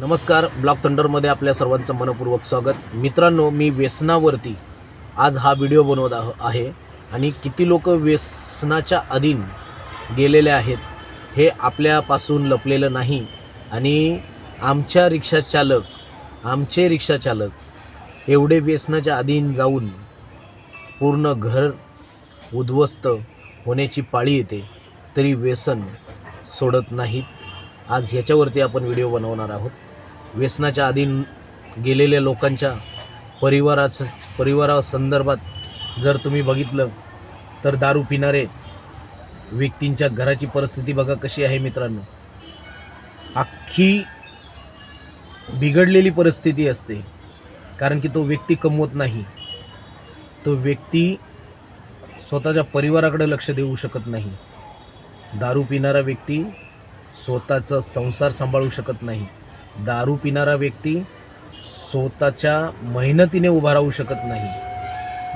नमस्कार ब्लॉक थंडरमध्ये आपल्या सर्वांचं मनपूर्वक स्वागत. मित्रांनो मी व्यसनावरती आज हा व्हिडिओ बनवत आहो आहे आणि किती लोक व्यसनाच्या अधीन गेलेले आहेत हे आपल्यापासून लपलेलं नाही आणि आमच्या रिक्षाचालक आमचे रिक्षाचालक एवढे व्यसनाच्या अधीन जाऊन पूर्ण घर उद्ध्वस्त होण्याची पाळी येते तरी व्यसन सोडत नाहीत. आज ह्याच्यावरती आपण व्हिडिओ बनवणार आहोत. व्यसनाच्या अधीन गेलेल्या लोकांच्या परिवाराचं परिवारासंदर्भात जर तुम्ही बघितलं तर दारू पिणारे व्यक्तींच्या घराची परिस्थिती बघा कशी आहे मित्रांनो. अख्खी बिघडलेली परिस्थिती असते कारण की तो व्यक्ती कमवत नाही. तो व्यक्ती स्वतःच्या परिवाराकडे लक्ष देऊ शकत नाही. दारू पिणारा व्यक्ती स्वतःचा संसार सांभाळू शकत नाही. दारू पिणारा व्यक्ती स्वतःच्या मेहनतीने उभा राहू शकत नाही.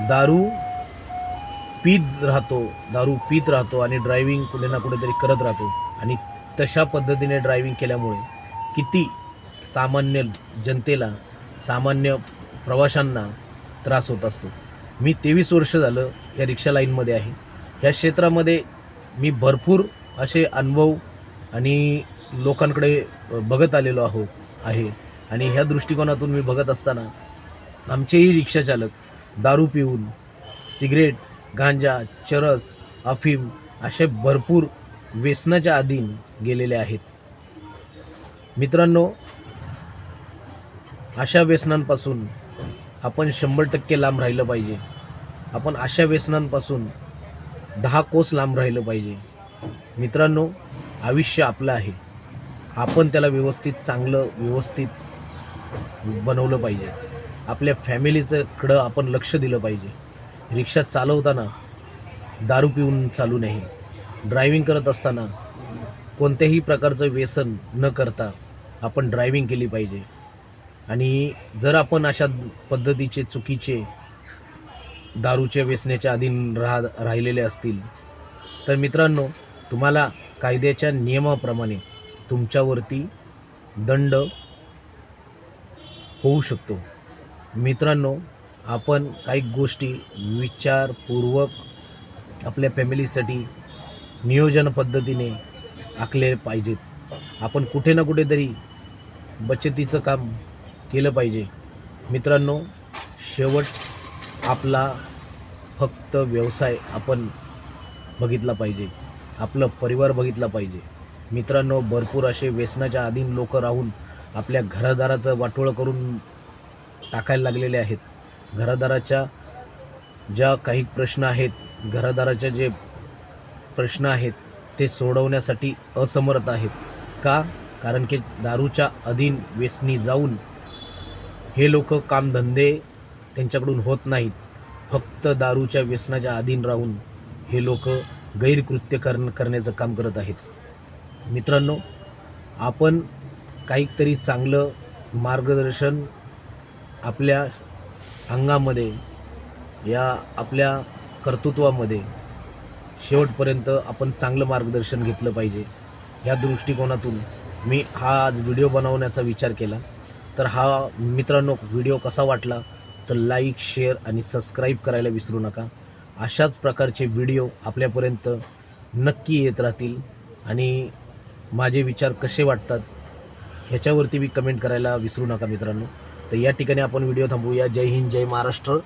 दारू पीत राहतो दारू पीत राहतो आणि ड्रायव्हिंग कुठे ना कुठेतरी करत राहतो. आणि तशा पद्धतीने ड्रायव्हिंग केल्यामुळे किती सामान्य जनतेला सामान्य प्रवाशांना त्रास होत असतो. मी तेवीस वर्ष झालं या रिक्षा लाईनमध्ये आहे. ह्या क्षेत्रामध्ये मी भरपूर असे अनुभव आणि लोकांकडे बघत आलेलो आहोत आहे. आणि ह्या दृष्टिकोनातून मी बघत असताना आमचेही रिक्षाचालक दारू पिऊन सिगरेट गांजा चरस अफीम असे भरपूर व्यसनाच्या अधीन गेलेले आहेत. मित्रांनो अशा व्यसनांपासून आपण शंभर टक्के लांब राहिलं पाहिजे. आपण अशा व्यसनांपासून दहा कोस लांब राहिलं पाहिजे. मित्रांनो आयुष्य आपलं आहे. आपण त्याला व्यवस्थित चांगलं व्यवस्थित बनवलं पाहिजे. आपल्या फॅमिलीचं कडं आपण लक्ष दिलं पाहिजे. रिक्षा चालवताना दारू पिऊन चालू नये ड्रायव्हिंग करत असताना कोणत्याही प्रकारचं व्यसन न करता आपण ड्रायव्हिंग केली पाहिजे. आणि जर आपण अशा पद्धतीचे चुकीचे दारूच्या व्यसनाच्या अधीन राह राहिलेले असतील तर मित्रांनो तुम्हाला कायद्याच्या नियमाप्रमाणे तुमच्यावरती दंड होऊ शकतो. मित्रांनो आपण काही गोष्टी विचारपूर्वक आपल्या फॅमिलीसाठी नियोजन पद्धतीने आखले पाहिजेत. आपण कुठे ना कुठेतरी बचतीचं काम केलं पाहिजे. मित्रांनो शेवट आपला फक्त व्यवसाय आपण बघितला पाहिजे. आपलं परिवार बघितला पाहिजे. मित्रांनो भरपूर असे व्यसनाच्या अधीन लोक राहून आपल्या घरादाराचं वाटोळं करून टाकायला लागलेले आहेत. घरादाराच्या ज्या काही प्रश्न आहेत घरादाराच्या जे प्रश्न आहेत ते सोडवण्यासाठी असमर्थ आहेत. का? कारण की दारूच्या अधीन व्यसनी जाऊन हे लोक कामधंदे त्यांच्याकडून होत नाहीत. फक्त दारूच्या व्यसनाच्या अधीन राहून हे लोक गैरकृत्य कर करण्याचं काम करत आहेत. मित्रांनो आपण काहीतरी चांगलं मार्गदर्शन आपल्या अंगामध्ये या आपल्या कर्तृत्वामध्ये शेवटपर्यंत आपण चांगलं मार्गदर्शन घेतलं पाहिजे. ह्या दृष्टिकोनातून मी हा आज व्हिडिओ बनवण्याचा विचार केला. तर हा मित्रांनो व्हिडिओ कसा वाटला तर लाईक शेअर आणि सबस्क्राईब करायला विसरू नका. अशाच प्रकारचे व्हिडिओ आपल्यापर्यंत नक्की येत राहतील. आणि माझे विचार कसे वाटतात ह्याच्यावरती मी कमेंट करायला विसरू नका मित्रांनो. तर या ठिकाणी आपण व्हिडिओ थांबवूया. जय हिंद जय महाराष्ट्र.